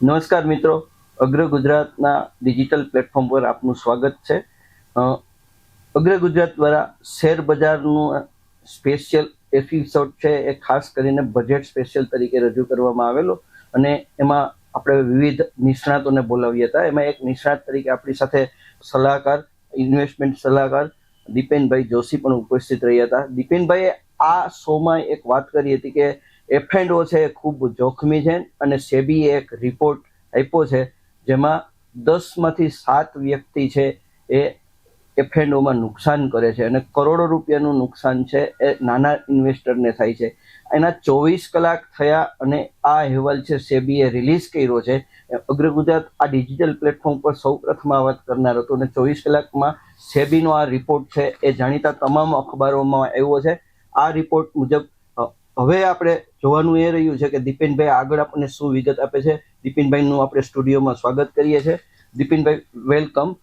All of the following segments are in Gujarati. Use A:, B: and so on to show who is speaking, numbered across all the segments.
A: નમસ્કાર મિત્રો. અગ્ર ગુજરાતના ડિજિટલ પ્લેટફોર્મ પર આપનું સ્વાગત છે. અગ્ર ગુજરાત દ્વારા શેર બજારનું સ્પેશિયલ એપિસોડ છે એ ખાસ કરીને બજેટ સ્પેશિયલ તરીકે રજૂ કરવામાં આવેલો અને એમાં આપણે વિવિધ નિષ્ણાતોને બોલાવ્યા હતા. એમાં એક નિષ્ણાત તરીકે આપણી સાથે સલાહકાર ઇન્વેસ્ટમેન્ટ સલાહકાર દીપેનભાઈ જોશી પણ ઉપસ્થિત રહ્યા હતા. દીપેનભાઈએ આ શોમાં એક વાત કરી હતી કે એફ છે એ ખૂબ જોખમી છે અને સેબીએ એક રિપોર્ટ આપ્યો છે જેમાં દસમાંથી સાત વ્યક્તિ છે એ એફ નુકસાન કરે છે અને કરોડો રૂપિયાનું નુકસાન છે એ નાના ઇન્વેસ્ટરને થાય છે. એના ચોવીસ કલાક થયા અને આ અહેવાલ છે સેબીએ રિલીઝ કર્યો છે. અગ્ર ગુજરાત આ ડિજિટલ પ્લેટફોર્મ પર સૌ પ્રથમ આ વાત કરનાર હતો અને ચોવીસ કલાકમાં સેબીનો આ રિપોર્ટ છે એ જાણીતા તમામ અખબારોમાં આવ્યો છે. આ રિપોર્ટ મુજબ હવે આપણે જોવાનું એ રહ્યું છે કે દીપેનભાઈ આગળ આપણને શું વિગત આપે છે? દીપેનભાઈનું આપણે સ્ટુડિયોમાં સ્વાગત કરીએ છીએ દીપેનભાઈ વેલકમ.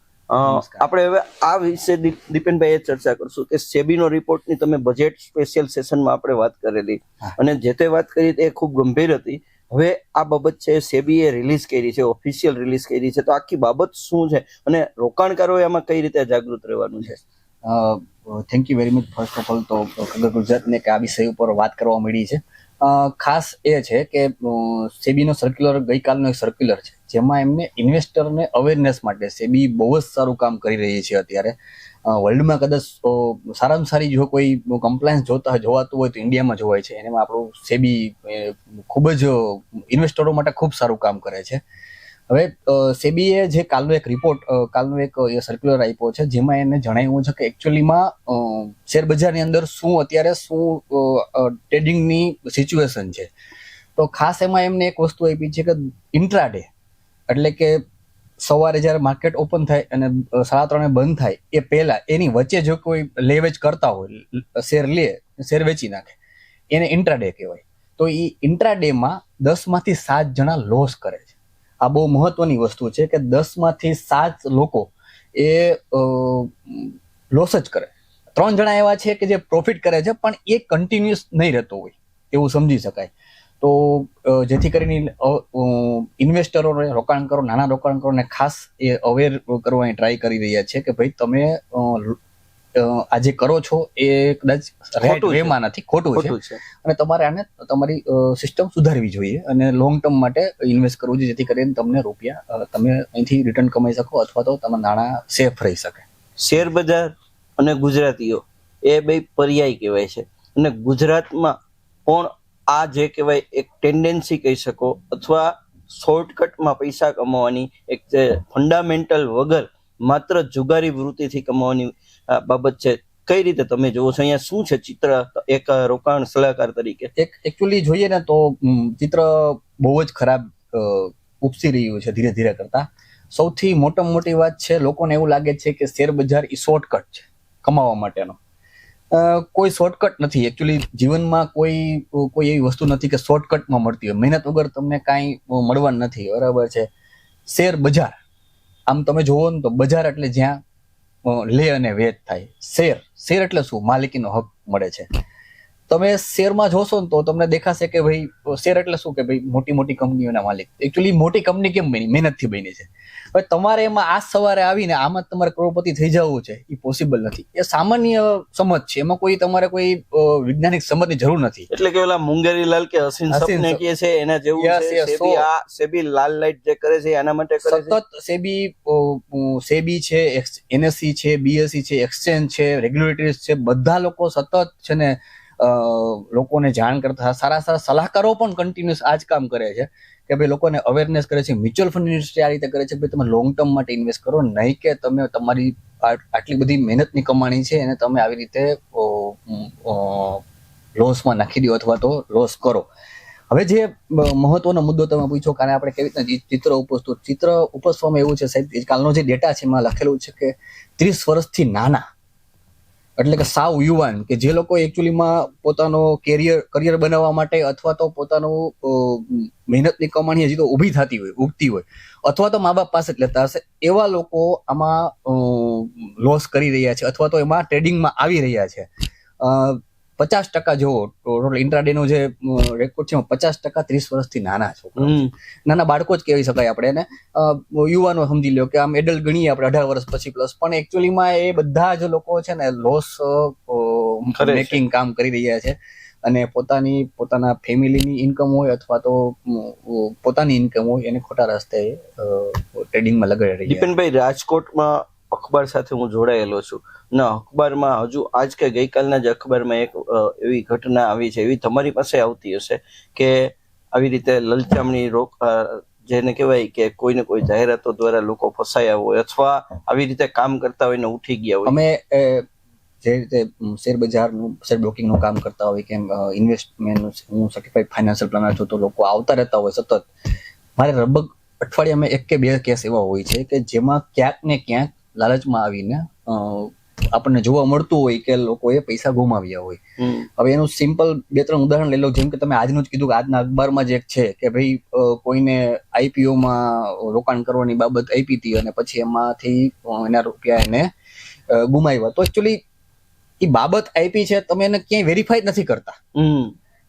A: આપણે હવે આ વિશે દીપ- દીપેનભાઈ એ ચર્ચા કરશું કે સેબીનો રિપોર્ટની તમે બજેટ સ્પેશિયલ સેશનમાં આપણે વાત કરેલી અને જે તે વાત કરી તે ખૂબ ગંભીર હતી. હવે આ બાબત છે સેબીએ રિલીઝ કરી છે ઓફિશિયલ રિલીઝ કરી છે. તો આખી બાબત શું છે? અને રોકાણકારોએ આમાં કઈ રીતે જાગૃત રહેવાનું છે?
B: Thank you very much first of all તો ગુજરાતને કે આ વિષય ઉપર વાત કરવા મળી છે. ખાસ એ છે કે સેબીનો સર્ક્યુલર ગઈકાલનો એક સર્ક્યુલર છે, જેમાં એમને ઇન્વેસ્ટરને અવેરનેસ માટે સેબી બહુ જ સારું કામ કરી રહી છે અત્યારે. વર્લ્ડમાં કદાચ સારામાં સારી જો કોઈ કમ્પ્લાયન્સ જોતા, જોવાતું હોય તો ઇન્ડિયામાં જોવાય છે. એમાં આપણું સેબી ખૂબ જ ઇન્વેસ્ટરો માટે ખૂબ સારું કામ કરે છે. હવે સેબીએ જે કાલનો એક રિપોર્ટ કાલનો એક સર્ક્યુલર આપ્યો છે, જેમાં એને જણાવ્યું છે કે એકચ્યુઅલીમાં શેરબજારની અંદર શું અત્યારે શું ટ્રેડિંગની સિચ્યુએશન છે. તો ખાસ એમાં એમને એક વસ્તુ આપી છે કે ઇન્ટ્રાડે એટલે કે સવારે જ્યારે માર્કેટ ઓપન થાય અને સાડા ત્રણે બંધ થાય, એ પહેલા એની વચ્ચે જો કોઈ લેવેચ કરતા હોય શેર લે, શેર વેચી નાખે, એને ઇન્ટ્રાડે કહેવાય. તો એ ઇન્ટ્રાડેમાં દસમાંથી સાત જણા લોસ કરે છે. આ બહુ મહત્વની વસ્તુ છે કે દસમાંથી સાત લોકો એ લોસ જ કરે. ત્રણ જણા એવા છે કે જે પ્રોફિટ કરે છે, પણ એ કન્ટિન્યુઅસ નહીં રહેતો હોય, એવું સમજી શકાય. તો જેથી કરીને ઇન્વેસ્ટરોને રોકાણકારો, નાના રોકાણકારોને ખાસ એ અવેર કરવાની ટ્રાય કરી રહ્યા છે કે ભાઈ તમે અ, અ, આ જે કરો છો એ કદાચ. વેમાં નથી ખોટું છે. અને તમારે આને તમારી સિસ્ટમ સુધારવી જોઈએ અને લોંગ ટર્મ માટે ઇન્વેસ્ટ કરવું જોઈએ જેથી કરીને તમને રૂપિયા તમે અહીંથી રિટર્ન કમાઈ શકો અથવા તો તમારા નાણાં સેફ રહી શકે.
A: શેર બજાર અને ગુજરાતીઓ એ બે પર્યાય કહેવાય છે. અને ગુજરાતમાં પણ આ જે કહેવાય એક ટેન્ડન્સી કહી શકો અથવા શોર્ટકટમાં પૈસા કમાવાની એક જે ફંડામેન્ટલ વગર માત્ર જુગારી વૃત્તિથી કમાવાની બાબત છે. કઈ રીતે તમે જોવો છો? અહીંયા શું છે ચિત્ર? એક રોકાણ સલાહકાર તરીકે.
B: એક એકચ્યુઅલી જોઈએ ને તો ચિત્ર બહુ જ ખરાબ ઉપસી રહ્યું છે ધીરે ધીરે કરતા. સૌથી મોટામાં મોટી વાત છે, લોકોને એવું લાગે છે કે શેર બજાર એ શોર્ટકટ છે કમાવા માટેનો. કોઈ શોર્ટકટ નથી. એકચ્યુઅલી જીવનમાં કોઈ કોઈ એવી વસ્તુ નથી કે શોર્ટકટમાં મળતી હોય. મહેનત વગર તમને કાંઈ મળવાનું નથી. બરાબર છે. શેર બજાર આમ તમે જોવો ને તો બજાર એટલે જ્યાં લે અને વેચ થાય. શેર. શેર એટલે શું? માલિકીનો હક મળે છે. તમે શેરમાં જોશો ને તો તમને દેખાશે કે ભાઈ શેર એટલે શું કે ભાઈ મોટી મોટી કંપનીઓના માલિક. એકચ્યુઅલી મોટી કંપની કેમ બની? મહેનતથી બની છે. હવે તમારે એમાં આજ સવારે આવીને આમાં તમારે કરોડપતિ થઈ જવું છે એ પોસિબલ નથી. એ સામાન્ય સમજ છે. એમાં કોઈ તમારે કોઈ વૈજ્ઞાનિક સમજની જરૂર નથી.
A: એટલે કે ઓલા મુંગેરીલાલ કે હસીન સપને
B: સપ-
A: કહે છે એના જેવું છે સેબી આ સેબી લાલ લાઈટ જે કરે છે એના માટે કરે છે?
B: સતત સેબી સેબી છે એનએસસી છે બીએસસી છે એક્સચેન્જ છે રેગ્યુલેટરીઝ છે બધા લોકો સતત છે ને લોકોને જાણ કરતા સારા સારા સલાહકારો પણ કન્ટિન્યુઅસ આ જ કામ કરે છે કે ભાઈ લોકોને અવેરનેસ કરે છે મ્યુચ્યુઅલ ફંડ ઇન્ડસ્ટ્રી આ રીતે કરે છે, ભાઈ તમે લોંગ ટર્મ માટે ઇન્વેસ્ટ કરો, નહીં કે તમે તમારી આટલી બધી મહેનતની કમાણી છે એને તમે આવી રીતે લોસમાં નાખી દો અથવા તો લોસ કરો. હવે જે મહત્વનો મુદ્દો તમે પૂછો કારણ આપણે કેવી રીતના ચિત્ર ઉપસતું, ચિત્ર ઉપસવામાં એવું છે સાહેબ કાલનો જે ડેટા છે એમાં લખેલું છે કે ત્રીસ વર્ષથી નાના એટલે કે સાવ યુવાન, કે જે લોકો એકચ્યુઅલીમાં પોતાનો કેરિયર કરિયર બનાવવા માટે અથવા તો પોતાનું મહેનતની કમાણી હજી તો ઊભી થતી હોય, ઉગતી હોય, અથવા તો મા બાપ પાસે જ લેતા હશે, એવા લોકો આમાં લોસ કરી રહ્યા છે, અથવા તો એમાં ટ્રેડિંગમાં આવી રહ્યા છે. પચાસ ટકા જુઓ ટોટલ ઇન્ટ્રાડેનો જે રેકોર્ડ છે પચાસ ટકા ત્રીસ વર્ષથી નાના છોકરા નાના બાળકો જ કહેવી શકાય આપણે એને. યુવાનો સમજી લો કે આમ એડલ્ટ ગણીએ આપણે અઢાર વર્ષ પછી પ્લસ પણ એકચ્યુઅલીમાં એ બધા જ લોકો છે ને લોસ મેકિંગ કામ કરી રહ્યા છે. અને પોતાની પોતાના ફેમિલીની ઇન્કમ હોય અથવા તો પોતાની ઇન્કમ હોય એને ખોટા રસ્તે ટ્રેડિંગમાં લગાડી રહી.
A: દીપેનભાઈ રાજકોટમાં અખબાર સાથે હું જોડાયેલો છું. ન, અખબારમાં હજુ આજ કે ગઈકાલના જ અખબારમાં એક એવી ઘટના આવી છે, એવી તમારી પાસે આવતી હશે કે આવી રીતે લલચામણી રોક જેને કહેવાય કે કોઈને કોઈ જાહેરાતો દ્વારા લોકો ફસાયા હોય અથવા આવી રીતે કામ કરતા હોય ને ઉઠી ગયા હોય.
B: અમે જે રીતે શેરબજારનું શેર બ્રોકિંગનું કામ કરતા હોય કે ઇન્વેસ્ટમેન્ટનું હું સર્ટિફાઈડ ફાઇનાન્શિયલ પ્લાનર છું તો લોકો આવતા રહેતા હોય સતત. મારે લગભગ અઠવાડિયામાં એક કે બે કેસ એવા હોય છે કે જેમાં ક્યાંક ને ક્યાંક લાલચમાં આવીને આપણને જોવા મળતું હોય કે લોકોએ પૈસા ગુમાવ્યા હોય. હવે એનું સિમ્પલ બે ત્રણ ઉદાહરણ લઈ લો જેમ કે તમે આજનું જ કીધું કે આજના અખબારમાં જ એક છે કે ભાઈ કોઈને આઈપીઓમાં માં રોકાણ કરવાની બાબત આપી હતી અને પછી એમાંથી એના રૂપિયા એને ગુમાવ્યા. તો એકચ્યુઅલી એ બાબત આપી છે તમે એને ક્યાંય વેરીફાઈ નથી કરતા.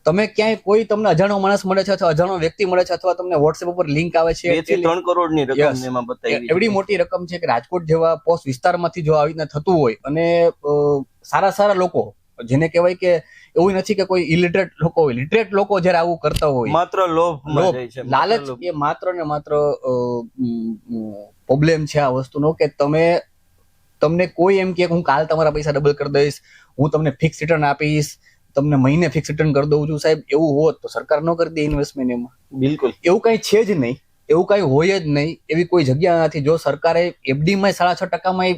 B: તમે ક્યાંય કોઈ તમને અજાણો માણસ મળે છે અથવા અજાણો વ્યક્તિ મળે છે અથવા તમને વોટ્સએપ ઉપર લિંક આવે છે
A: ત્રણ કરોડની રકમ એમાં બતાવી
B: એવડી મોટી રકમ છે કે રાજકોટ જેવા પોસ્ટ વિસ્તારમાંથી જો આવી રીતે થતું હોય અને સારા સારા લોકો જેને કહેવાય કે એવું નથી કે કોઈ ઇલિટરેટ લોકો હોય લિટરેટ લોકો જ્યારે આવું કરતા હોય
A: માત્ર લોભ
B: લાલચ. એ માત્ર ને માત્ર પ્રોબ્લેમ છે આ વસ્તુનો કે તમે તમને કોઈ એમ કે હું કાલ તમારા પૈસા ડબલ કરી દઈશ હું તમને ફિક્સ રિટર્ન આપીશ તમને મહિને ફિક્સ રિટર્ન કરી દઉં છું સાહેબ એવું હોત તો સરકાર ન કરી દે ઇન્વેસ્ટમેન્ટ એમાં.
A: બિલકુલ.
B: એવું કઈ છે જ નહીં એવું કઈ હોય જ નહીં એવી કોઈ જગ્યા નથી. જો સરકારે એફડીમાં સાડા છ ટકામાં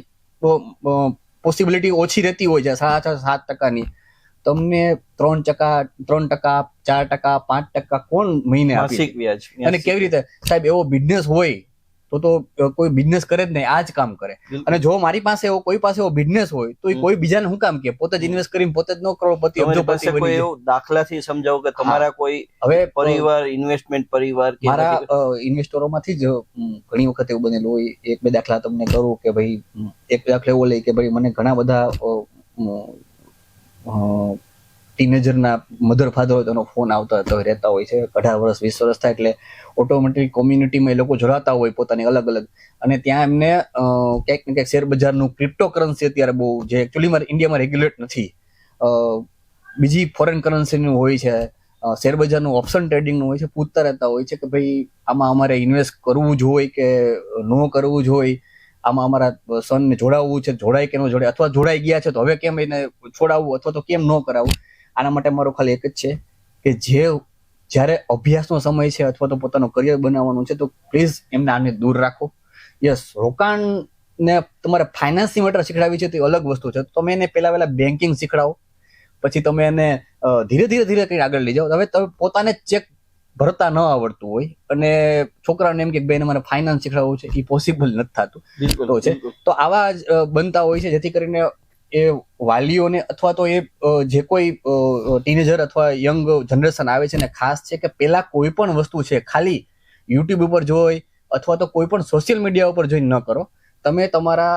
B: પોસિબિલિટી ઓછી રહેતી હોય છે સાડા છ સાત ટકાની તમને ત્રણ ટકા ત્રણ ટકા ચાર ટકા પાંચ ટકા કોણ મહિને આપી
A: વ્યાજ
B: અને કેવી રીતે? સાહેબ એવો બિઝનેસ હોય તો તો કોઈ બિઝનેસ કરે જ નહીં આ જ કામ કરે. અને જો મારી પાસે એવો કોઈ પાસે એવો બિઝનેસ હોય તો એ કોઈ બીજાને શું કામ કે? પોતે જ ઇન્વેસ્ટ કરીને પોતે જ નો કરોડપતિ
A: પાસે
B: અબજોપતિ બની જાય.
A: દાખલાથી સમજાવો કે તમારા કોઈ
B: હવે
A: પરિવાર ઇન્વેસ્ટમેન્ટ પરિવાર કે
B: મારા ઇન્વેસ્ટરોમાંથી જ ઘણી વખત એવું બનેલું હોય એક બે દાખલા તમને કરું કે ભાઈ એક દાખલો એવો લઈ કે ભાઈ મને ઘણા બધા ટીનેજરના મધર ફાધર હોય તો એનો ફોન આવતા હતો, રહેતા હોય છે. અઢાર વર્ષ, વીસ વર્ષ થાય એટલે ઓટોમેટિક કોમ્યુનિટીમાં એ લોકો જોડાતા હોય પોતાની અલગ અલગ. અને ત્યાં એમને ક્યાંક ને ક્યાંક શેર બજારનું ક્રિપ્ટો કરન્સી અત્યારે બહુ જે એકચ્યુઅલીમાં ઇન્ડિયામાં રેગ્યુલેટ નથી. બીજી ફોરેન કરન્સીનું હોય છે. શેરબજારનું શેર બજારનું ઓપ્શન ટ્રેડિંગનું હોય છે. પૂછતા રહેતા હોય છે કે ભાઈ આમાં અમારે ઇન્વેસ્ટ કરવું જોઈએ કે ન કરવું જોઈએ આમાં અમારા સનને જોડાવવું છે. જોડાય કે ન જોડાય? અથવા જોડાઈ ગયા છે તો હવે કેમ એને છોડાવવું? અથવા તો કેમ ન કરાવવું? આના માટે મારો ખાલી એક જ છે કે જે જ્યારે અભ્યાસનો સમય છે અથવા તો પોતાનું કરિયર બનાવવાનું છે તો પ્લીઝ એમને આને દૂર રાખો. યસ રોકાણને તમારે ફાઇનાન્સની મેટર શીખડાવી છે તે અલગ વસ્તુ છે. તો તમે એને પહેલા પહેલા બેન્કિંગ શીખડાવો. પછી તમે એને ધીરે ધીરે ધીરે કંઈ આગળ લઈ જાઓ. હવે તમે પોતાને ચેક ભરતા ન આવડતું હોય અને છોકરાને એમ કે બેન મને ફાઇનાન્સ શીખડાવવું છે એ પોસિબલ નથી થતું. તો છે. તો આવા જ બનતા હોય છે જેથી કરીને એ વાલીઓને અથવા તો એ જે કોઈ ટીનેજર અથવા યંગ જનરેશન આવે છે ને ખાસ છે કે પેલા કોઈ પણ વસ્તુ છે ખાલી યુટ્યુબ ઉપર જોઈ અથવા તો કોઈ પણ સોશિયલ મીડિયા ઉપર જોઈ ન કરો. તમે તમારા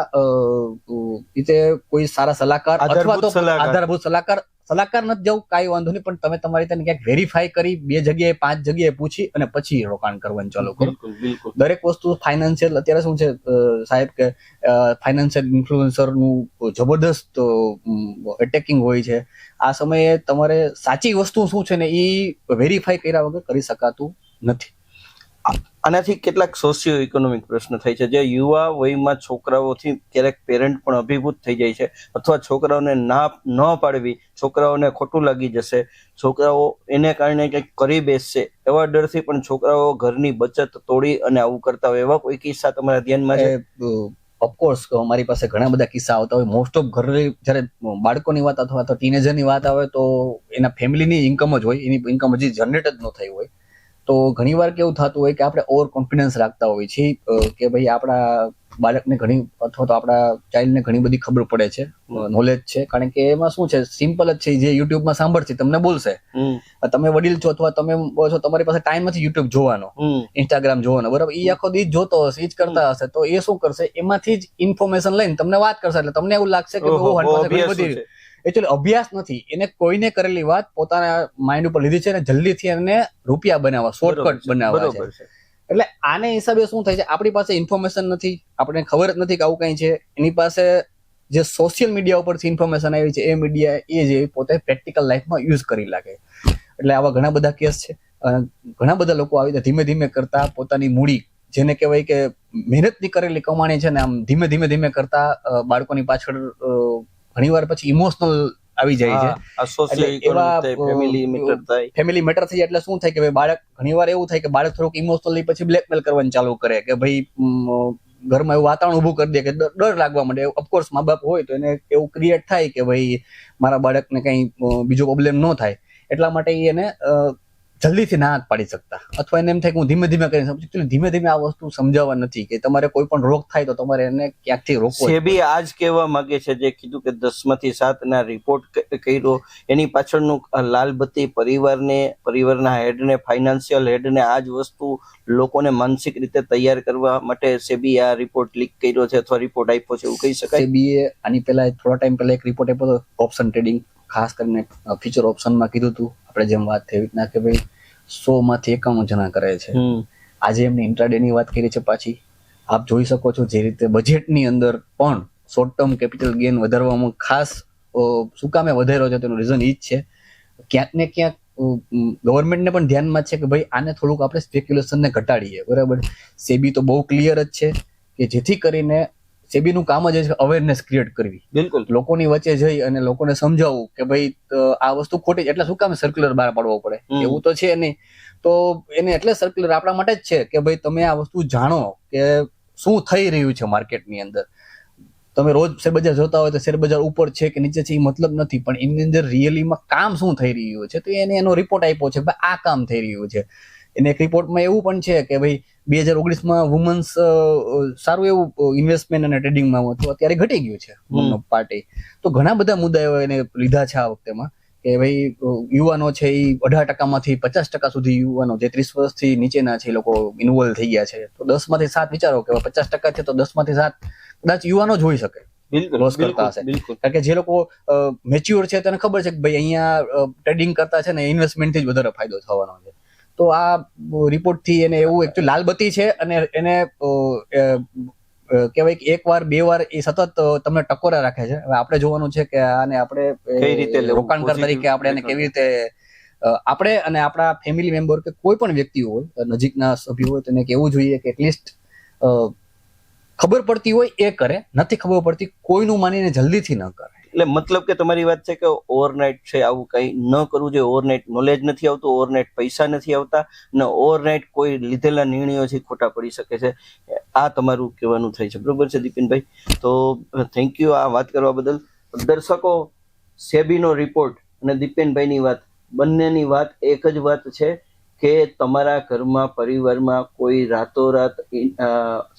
B: રીતે કોઈ સારા સલાહકાર અથવા તો આધારભૂત સલાહકાર સલાહકાર નથી જવું કાંઈ વાંધો નહીં પણ તમે તમારી તેને ક્યાંક વેરીફાઈ કરી બે જગ્યાએ પાંચ જગ્યાએ પૂછી અને પછી રોકાણ કરવાનું ચાલુ કરો. દરેક વસ્તુ ફાઇનાન્શિયલ અત્યારે શું છે સાહેબ કે ફાઇનાન્શિયલ ઇન્ફ્લુઅન્સરનું જબરદસ્ત એટેકિંગ હોય છે. આ સમયે તમારે સાચી વસ્તુ શું છે ને એ વેરીફાઈ કર્યા વગર કરી શકાતું નથી.
A: આનાથી કેટલાક સોશિયો ઇકોનોમિક પ્રશ્ન થાય છે. જે યુવા વયમાં છોકરાઓથી ક્યારેક પેરેન્ટ પણ અભિભૂત થઈ જાય છે અથવા છોકરાઓને ના ન પાડવી, છોકરાઓને ખોટું લાગી જશે, છોકરાઓ એને કારણે કંઈક કરી બેસશે એવા ડરથી પણ છોકરાઓ ઘરની બચત તોડી અને આવું કરતા હોય. એવા કોઈ કિસ્સા તમારા ધ્યાનમાં છે?
B: ઓફકોર્સ મારી પાસે ઘણા બધા કિસ્સા આવતા હોય. મોસ્ટ ઓફ ઘરે જ્યારે બાળકોની વાત અથવા તો ટીનેજરની વાત આવે તો એના ફેમિલીની ઇન્કમ જ હોય. એની ઇન્કમ હજી જનરેટ જ ન થઈ હોય. તો ઘણીવાર કેવું થતું હોય કે આપણે ઓવર કોન્ફિડન્સ રાખતા હોઈએ છીએ કે ભાઈ આપણા બાળકને ઘણી અથવા તો આપણા ચાઇલ્ડને ઘણી બધી ખબર પડે છે નોલેજ છે. કારણ કે એમાં શું છે સિમ્પલ જ છે જે યુટ્યુબમાં સાંભળશે તમને બોલશે. તમે વડીલ છો અથવા તમે છો તમારી પાસે ટાઈમ નથી યુટ્યુબ જોવાનો. ઇન્સ્ટાગ્રામ જોવાનો બરાબર? એ આખો દી જોતો હશે એ જ કરતા હશે. તો એ શું કરશે? એમાંથી જ ઇન્ફોર્મેશન લઈને તમને વાત કરશે. એટલે તમને એવું લાગશે કે બહુ ઘણી બધી. એકચ્યુઅલી અભ્યાસ નથી. એને કોઈને કરેલી વાત પોતાના માઇન્ડ ઉપર લીધી છે અને જલ્દીથી એને રૂપિયા બનાવવા શોર્ટકટ બનાવવા છે. એટલે આને હિસાબે શું થાય છે? આપણી પાસે ઇન્ફોર્મેશન નથી આપણને ખબર જ નથી કે આવું કંઈ છે. એની પાસે જે સોશિયલ મીડિયા ઉપરથી ઇન્ફોર્મેશન આવી છે એ મીડિયા એ જે પોતે પ્રેક્ટિકલ લાઈફમાં યુઝ કરી લાગે. એટલે આવા ઘણા બધા કેસ છે. ઘણા બધા લોકો આવી રીતે ધીમે ધીમે કરતા પોતાની મૂડી જેને કહેવાય કે મહેનતની કરેલી કમાણી છે ને આમ ધીમે ધીમે ધીમે કરતા બાળકોની પાછળ ઘણી વાર પછી ઇમોશનલ આવી જાય છે. એવા,
A: ફેમિલી મેટર
B: થઈ એટલે શું થાય કે ભાઈ બાળક ઘણીવાર એવું થાય કે બાળક થોડુંક ઇમોશનલી પછી બ્લેકમેલ કરવાનું ચાલુ કરે કે ભાઈ ઘરમાં એવું વાતાવરણ ઊભું કરી દે કે ડર લાગવા માંડે. ઓફકોર્સ મા બાપ હોય તો એને એવું ક્રિએટ થાય કે ભાઈ મારા બાળકને કંઈ બીજો પ્રોબ્લેમ ન થાય. એટલા માટે એને જલ્દીથી ના પાડી શકતા. અથવા એને એમ થાય કે હું ધીમે ધીમે કરી શકું ધીમે ધીમે આ વસ્તુ સમજાવવા નથી કે તમારે કોઈ પણ રોગ થાય તો તમારે એને ક્યાંકથી રોકવો
A: સેબી આજ કહેવા માંગે છે જે કીધું કે દસમાંથી સાતના સાત ના રિપોર્ટ કર્યો. એની પાછળનું લાલબત્તી પરિવારને પરિવારના હેડને ફાઇનાન્શિયલ હેડને આ જ વસ્તુ લોકોને માનસિક રીતે તૈયાર કરવા માટે સેબી આ રિપોર્ટ લીક કર્યો છે અથવા રિપોર્ટ આપ્યો છે એવું કહી શકાય?
B: સેબીએ આની પહેલા થોડા ટાઈમ પહેલા એક રિપોર્ટ આપ્યો હતો ઓપ્શન ટ્રેડિંગ ખાસ કરીને ફ્યુચર ઓપ્શનમાં કીધું હતું આપણે જેમ વાત થઈ રીતના કે ભાઈ સો માંથી એકાણું જણા કરે છે. આજે એમની ઇન્ટ્રાડે ની વાત કરી છે પાછી. આપ જોઈ શકો છો જે રીતે બજેટની અંદર પણ શોર્ટ ટર્મ કેપિટલ ગેઇન વધારવામાં ખાસ શું કામે વધાર્યો છે તેનું રીઝન ઈ જ છે. ક્યાંક ને ક્યાંક ગવર્મેન્ટને પણ ધ્યાનમાં છે કે ભાઈ આને થોડુંક આપણે સ્પેક્યુલેશનને ઘટાડીએ બરાબર? સેબી તો બહુ ક્લિયર જ છે કે જેથી કરીને સેબીનું કામ જ છે અવેરનેસ ક્રિએટ કરવી.
A: બિલકુલ.
B: લોકોની વચ્ચે જઈ અને લોકોને સમજાવવું કે ભાઈ આ વસ્તુ ખોટી છે. એટલે શું કામ સર્ક્યુલર બહાર પાડવો પડે? એવું તો છે નહીં. તો એને એટલે સર્ક્યુલર આપણા માટે જ છે કે ભાઈ તમે આ વસ્તુ જાણો કે શું થઈ રહ્યું છે માર્કેટની અંદર. તમે રોજ શેરબજાર જોતા હોય તો શેરબજાર ઉપર છે કે નીચે છે એ મતલબ નથી. પણ એની અંદર રિયલીમાં કામ શું થઈ રહ્યું છે? તો એને એનો રિપોર્ટ આપ્યો છે આ કામ થઈ રહ્યું છે. એને એક રિપોર્ટમાં એવું પણ છે કે ભાઈ બે હજાર ઓગણીસમાં વુમન્સ સારું એવું ઇન્વેસ્ટમેન્ટ અને ટ્રેડિંગમાં હતું. અત્યારે ઘટી ગયું છે પાર્ટી તો ઘણા બધા મુદ્દાઓ એને લીધા છે આ વખતેમાં કે ભાઈ યુવાનો છે એ અઢાર ટકામાંથી પચાસ ટકા સુધી યુવાનો જે ત્રીસ વર્ષથી નીચેના છે એ લોકો ઇન્વોલ્વ થઈ ગયા છે. તો દસમાંથી સાત વિચારો કે પચાસ ટકા છે તો દસમાંથી સાત કદાચ યુવાનો જ હોઈ શકે. કરતા હશે. કારણ કે જે લોકો મેચ્યોર છે તેને ખબર છે કે ભાઈ અહીંયા ટ્રેડિંગ કરતા છે ને ઇન્વેસ્ટમેન્ટથી જ વધારે ફાયદો થવાનો છે. તો આ રિપોર્ટથી એને એવું એકચ્યુઅલી લાલબત્તી છે અને એને કહેવાય કે એક વાર બે વાર એ સતત તમને ટકોરા રાખે છે. હવે આપણે જોવાનું છે કે આને આપણે
A: કઈ રીતે
B: રોકાણકાર તરીકે આપણે એને કેવી રીતે આપણે અને આપણા ફેમિલી મેમ્બર કે કોઈ પણ વ્યક્તિ હોય નજીકના સભ્યો હોય તેને કહેવું જોઈએ કે એટલીસ્ટ ખબર પડતી હોય એ કરે. નથી ખબર પડતી કોઈનું માનીને જલ્દીથી ન કરે.
A: એટલે મતલબ કે તમારી વાત છે કે ઓવરનાઇટ છે, આવું કંઈ ન કરવું જોઈએ. ઓવરનાઇટ નોલેજ નથી આવતું ઓવરનાઇટ પૈસા નથી આવતા અને ઓવરનાઇટ કોઈ લીધેલા નિર્ણયોથી ખોટા પડી શકે છે, આ તમારું કહેવાનું થાય છે. બરોબર છે, દીપિનભાઈ? તો થેન્ક યુ આ વાત કરવા બદલ. દર્શકો, સેબીનો રિપોર્ટ અને દીપેનભાઈની વાત, બંનેની વાત એક જ વાત છે કે તમારા ઘરમાં, પરિવારમાં કોઈ રાતોરાત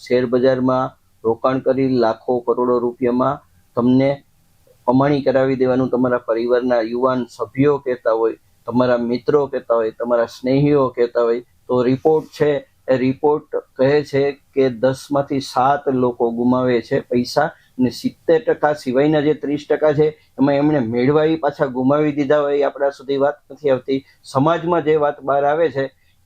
A: શેર બજારમાં રોકાણ કરી લાખો કરોડો રૂપિયામાં તમને કમાણી કરાવી દેવાનું તમારા પરિવારના યુવાન સભ્યો કહેતા હોય, તમારા મિત્રો કહેતા હોય, તમારા સ્નેહીઓ કહેતા હોય, તો રિપોર્ટ છે, એ રિપોર્ટ કહે છે કે દસમાંથી સાત લોકો ગુમાવે છે પૈસા અને સિત્તેર ટકા સિવાયના જે ત્રીસ ટકા છે, એમાં એમણે મેળવાઈ પાછા ગુમાવી દીધા હોય આપણા સુધી વાત નથી આવતી. સમાજમાં જે વાત બહાર આવે છે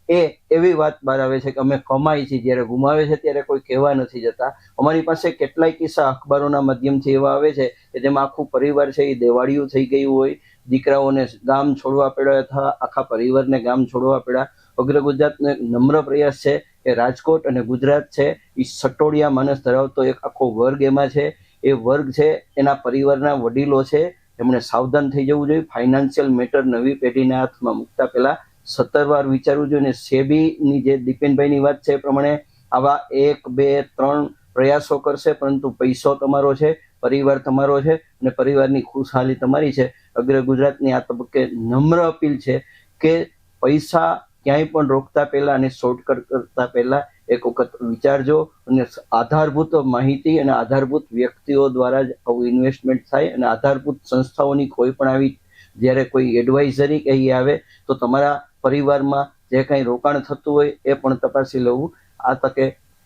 A: એ એવી વાત બહાર આવે છે કે અમે કમાઈ છીએ. જ્યારે ગુમાવે છે ત્યારે કોઈ કહેવા નથી જતા. અમારી પાસે કેટલાય કિસ્સા અખબારોના માધ્યમથી એવા આવે છે કે જેમાં આખું પરિવાર છે એ દેવાળિયું થઈ ગયું હોય. દીકરાઓને ગામ છોડવા પડ્યા અથવા આખા પરિવારને ગામ છોડવા પડ્યા. અગ્ર ગુજરાતનો એક નમ્ર પ્રયાસ છે કે રાજકોટ અને ગુજરાત છે એ સટોડિયા માનસ ધરાવતો એક આખો વર્ગ એમાં છે. એ વર્ગ છે એના પરિવારના વડીલો છે. એમણે સાવધાન થઈ જવું જોઈએ. ફાઇનાન્શિયલ મેટર નવી પેઢીના હાથમાં મૂકતા પહેલા સત્તર વાર વિચારવું જોઈએ અને સેબીની જે દીપેનભાઈની વાત છે એ પ્રમાણે આવા એક, બે, ત્રણ પ્રયાસો કરશે, પરંતુ પૈસો તમારો છે, પરિવાર તમારો છે અને પરિવારની ખુશહાલી તમારી છે. અગ્ર ગુજરાતની આ તબક્કે નમ્ર અપીલ છે કે પૈસા ક્યાંય પણ રોકતા પહેલા અને શોર્ટકટ કરતા પહેલા એક વખત વિચારજો અને આધારભૂત માહિતી અને આધારભૂત વ્યક્તિઓ દ્વારા જ આવું ઇન્વેસ્ટમેન્ટ થાય અને આધારભૂત સંસ્થાઓની કોઈ પણ આવી જ્યારે કોઈ એડવાઇઝરી કે આવે તો તમારા પરિવારમાં જે કંઈ રોકાણ થતું હોય એ પણ તપાસી લેવું આ તકે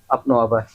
A: આપનો આભાર.